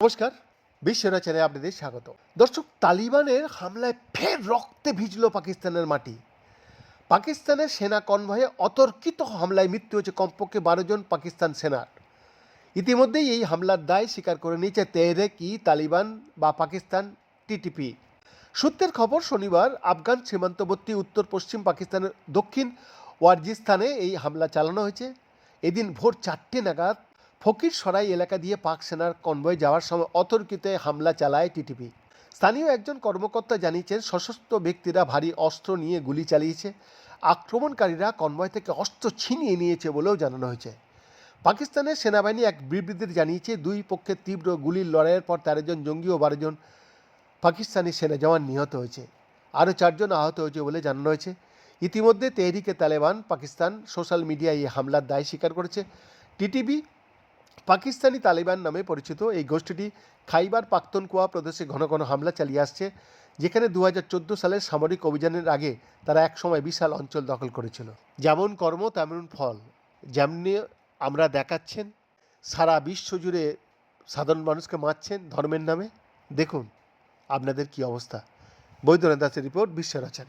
নমস্কার বিশ্বরা চ্যানেলে আপনাদের স্বাগত। দর্শক, তালিবানের হামলায় ফের রক্তে ভিজল পাকিস্তানের মাটি। পাকিস্তানের সেনা কনভয়ে অতর্কিত হামলায় মৃত্যু হয়েছে কমপক্ষে বারো জন পাকিস্তান সেনার। ইতিমধ্যেই এই হামলার দায় স্বীকার করে নিয়েছে তেহরেক ই তালিবান বা পাকিস্তান টিটিপি। সূত্রের খবর, শনিবার আফগান সীমান্তবর্তী উত্তর পশ্চিম পাকিস্তানের দক্ষিণ ওয়ারজিস্তানে এই হামলা চালানো হয়েছে। এদিন ভোর চারটে নাগাদ ফকির সরাই এলাকা দিয়ে পাক সেনার কনভয় যাওয়ার সময় অতর্কিত হামলা চালায় টিটিপি। স্থানীয় একজন কর্মকর্তা জানিয়েছেন, সশস্ত্র ব্যক্তিরা ভারী অস্ত্র নিয়ে গুলি চালিয়েছে। আক্রমণকারীরা কনভয় থেকে অস্ত্র ছিনিয়ে নিয়েছে বলেও জানানো হয়েছে। পাকিস্তানের সেনাবাহিনী এক বিবৃতিতে জানিয়েছে, দুই পক্ষের তীব্র গুলির লড়াইয়ের পর তেরো জন জঙ্গি ও বারো জন পাকিস্তানি সেনা জওয়ান নিহত হয়েছে। আরও চারজন আহত হয়েছে বলে জানানো হয়েছে। ইতিমধ্যে তেহরিকে তালেবান, পাকিস্তান, সোশ্যাল মিডিয়ায় এই হামলার দায় স্বীকার করেছে। টিটিভি পাকিস্তানি তালিবান নামে পরিচিত এই গোষ্ঠীটি খাইবার পাখতুনখোয়া প্রদেশে ঘন ঘন হামলা চালিয়ে আসছে, যেখানে দু হাজার চোদ্দ সালের সামরিক অভিযানের আগে তারা একসময় বিশাল অঞ্চল দখল করেছিল। যেমন কর্ম, তেমন ফল। যেমনি আমরা দেখাচ্ছেন, সারা বিশ্ব জুড়ে সাধারণ মানুষকে মারছেন ধর্মের নামে। দেখুন, আপনাদের কি অবস্থা। বৈদ্যনাথ দাসের রিপোর্ট, বিশ্ব রচনা।